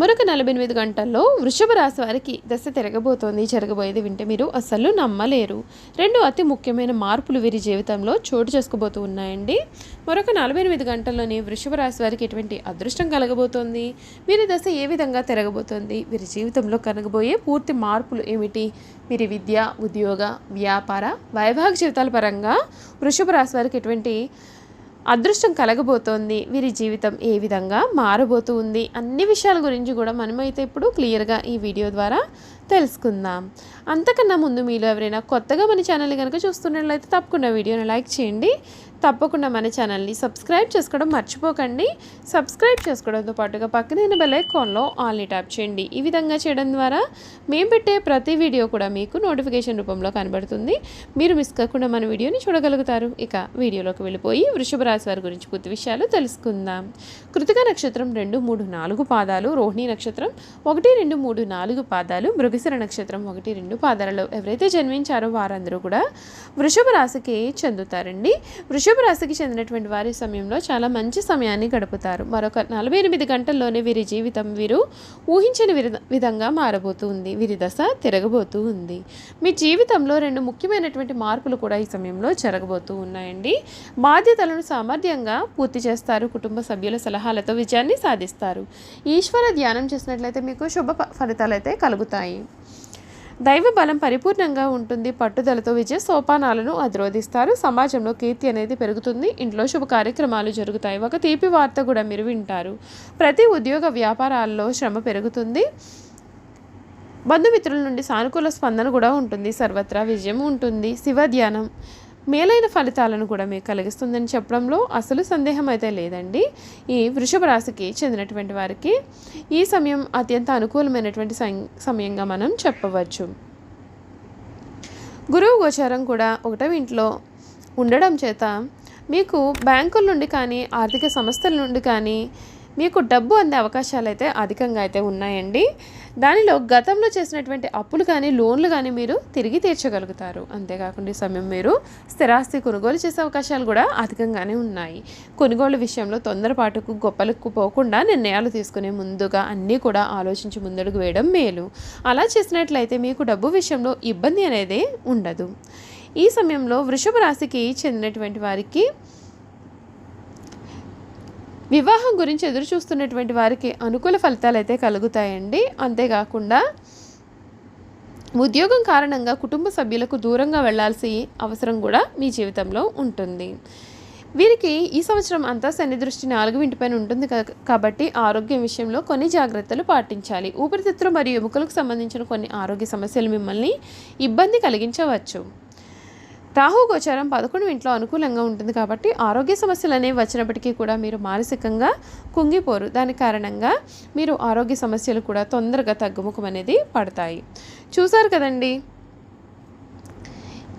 మరొక నలభై ఎనిమిది గంటల్లో వృషభ రాశి వారికి దశ తిరగబోతోంది జరగబోయేది వింటే మీరు అస్సలు నమ్మలేరు. రెండు అతి ముఖ్యమైన మార్పులు వీరి జీవితంలో చోటు చేసుకోబోతూ ఉన్నాయండి. మరొక నలభై ఎనిమిది గంటల్లోనే వృషభ రాశి వారికి ఎటువంటి అదృష్టం కలగబోతోంది? వీరి దశ ఏ విధంగా తిరగబోతోంది? వీరి జీవితంలో కనగబోయే పూర్తి మార్పులు ఏమిటి? వీరి విద్య ఉద్యోగ వ్యాపార వైవాహిక జీవితాల పరంగా వృషభ రాశి వారికి ఎటువంటి అదృష్టం కలగబోతోంది. వీరి జీవితం ఏ విధంగా మారబోతూ ఉంది అన్ని విషయాల గురించి కూడా మనమైతే ఇప్పుడు క్లియర్గా ఈ వీడియో ద్వారా తెలుసుకుందాం. అంతకన్నా ముందు మీలో ఎవరైనా కొత్తగా మన ఛానల్ని కనుక చూస్తున్నట్లయితే తప్పకుండా వీడియోని లైక్ చేయండి. తప్పకుండా మన ఛానల్ని సబ్స్క్రైబ్ చేసుకోవడం మర్చిపోకండి. సబ్స్క్రైబ్ చేసుకోవడంతో పాటుగా పక్కన బెల్ ఐకాన్లో ఆల్ని ట్యాప్ చేయండి. ఈ విధంగా చేయడం ద్వారా మేము పెట్టే ప్రతి వీడియో కూడా మీకు నోటిఫికేషన్ రూపంలో కనబడుతుంది. మీరు మిస్ కాకుండా మన వీడియోని చూడగలుగుతారు. ఇక వీడియోలోకి వెళ్ళిపోయి వృషభ రాశి వారి గురించి పూర్తి విషయాలు తెలుసుకుందాం. కృతిక నక్షత్రం రెండు మూడు నాలుగు పాదాలు రోహిణి నక్షత్రం ఒకటి రెండు మూడు నాలుగు పాదాలు మృగశిర నక్షత్రం ఒకటి రెండు పాదాలలో ఎవరైతే జన్మించారో వారందరూ కూడా వృషభ రాశికి చెందుతారండి. వృష వృషభ రాశికి చెందినటువంటి వారి సమయంలో చాలా మంచి సమయాన్ని గడుపుతారు. మరొక నలభై ఎనిమిది గంటల్లోనే వీరి జీవితం వీరు ఊహించని విధ- విధంగా మారబోతూ ఉంది. వీరి దశ తిరగబోతూ ఉంది. మీ జీవితంలో రెండు ముఖ్యమైనటువంటి మార్పులు కూడా ఈ సమయంలో జరగబోతూ ఉన్నాయండి. బాధ్యతలను సామర్థ్యంగా పూర్తి చేస్తారు. కుటుంబ సభ్యుల సలహాలతో విజయాన్ని సాధిస్తారు. ఈశ్వర ధ్యానం చేసినట్లయితే మీకు శుభ ఫలితాలు అయితే కలుగుతాయి. దైవ బలం పరిపూర్ణంగా ఉంటుంది. పట్టుదలతో విజయ సోపానాలను అధిరోధిస్తారు. సమాజంలో కీర్తి అనేది పెరుగుతుంది. ఇంట్లో శుభ కార్యక్రమాలు జరుగుతాయి. ఒక తీపి వార్త కూడా మీరు వింటారు. ప్రతి ఉద్యోగ వ్యాపారాల్లో శ్రమ పెరుగుతుంది. బంధుమిత్రుల నుండి సానుకూల స్పందన కూడా ఉంటుంది. సర్వత్రా విజయం ఉంటుంది. శివ ధ్యానం మేలైన ఫలితాలను కూడా మీకు కలిగిస్తుందని చెప్పడంలో అసలు సందేహం అయితే లేదండి. ఈ వృషభ రాశికి చెందినటువంటి వారికి ఈ సమయం అత్యంత అనుకూలమైనటువంటి సం- సమయంగా మనం చెప్పవచ్చు. గురువు గోచారం కూడా ఒకటవ ఇంట్లో ఉండడం చేత మీకు బ్యాంకుల నుండి కానీ ఆర్థిక సంస్థల నుండి కానీ మీకు డబ్బు అందే అవకాశాలు అయితే అధికంగా అయితే ఉన్నాయండి. దానిలో గతంలో చేసినటువంటి అప్పులు కానీ లోన్లు కానీ మీరు తిరిగి తీర్చగలుగుతారు. అంతేకాకుండా ఈ సమయం మీరు స్థిరాస్తి కొనుగోలు చేసే అవకాశాలు కూడా అధికంగానే ఉన్నాయి. కొనుగోలు విషయంలో తొందరపాటుకు గొప్పలకు పోకుండా నిర్ణయాలు తీసుకునే ముందుగా అన్నీ కూడా ఆలోచించి ముందడుగు వేయడం మేలు. అలా చేసినట్లయితే మీకు డబ్బు విషయంలో ఇబ్బంది అనేది ఉండదు. ఈ సమయంలో వృషభ రాశికి చెందినటువంటి వారికి వివాహం గురించి ఎదురుచూస్తున్నటువంటి వారికి అనుకూల ఫలితాలు అయితే కలుగుతాయండి. అంతేకాకుండా ఉద్యోగం కారణంగా కుటుంబ సభ్యులకు దూరంగా వెళ్ళాల్సి అవసరం కూడా మీ జీవితంలో ఉంటుంది. వీరికి ఈ సంవత్సరం అంతా శని దృష్టి నాలుగు ఇంటిపైన ఉంటుంది కాబట్టి ఆరోగ్యం విషయంలో కొన్ని జాగ్రత్తలు పాటించాలి. ఊపిరితిత్తులు మరియు ఎముకలకు సంబంధించిన కొన్ని ఆరోగ్య సమస్యలు మిమ్మల్ని ఇబ్బంది కలిగించవచ్చు. రాహు గోచారం పదకొండు ఇంట్లో అనుకూలంగా ఉంటుంది కాబట్టి ఆరోగ్య సమస్యలు అనేవి వచ్చినప్పటికీ కూడా మీరు మానసికంగా కుంగిపోరు. దాని కారణంగా మీరు ఆరోగ్య సమస్యలు కూడా తొందరగా తగ్గుముఖం అనేది పడతాయి. చూసారు కదండి?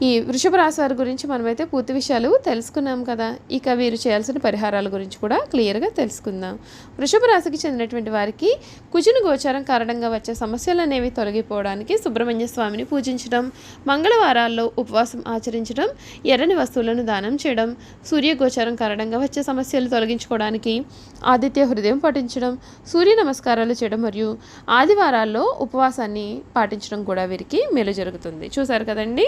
ఈ వృషభ రాశి వారి గురించి మనమైతే పూర్తి విషయాలు తెలుసుకున్నాం కదా. ఇక వీరు చేయాల్సిన పరిహారాల గురించి కూడా క్లియర్గా తెలుసుకుందాం. వృషభ రాశికి చెందినటువంటి వారికి కుజుని గోచారం కారణంగా వచ్చే సమస్యలు అనేవి తొలగిపోవడానికి సుబ్రహ్మణ్య స్వామిని పూజించడం మంగళవారాల్లో ఉపవాసం ఆచరించడం ఎర్రని వస్తువులను దానం చేయడం సూర్య గోచారం కారణంగా వచ్చే సమస్యలు తొలగించుకోవడానికి ఆదిత్య హృదయం పఠించడం సూర్య నమస్కారాలు చేయడం మరియు ఆదివారాల్లో ఉపవాసాన్ని పాటించడం కూడా వీరికి మేలు జరుగుతుంది. చూసారు కదండి?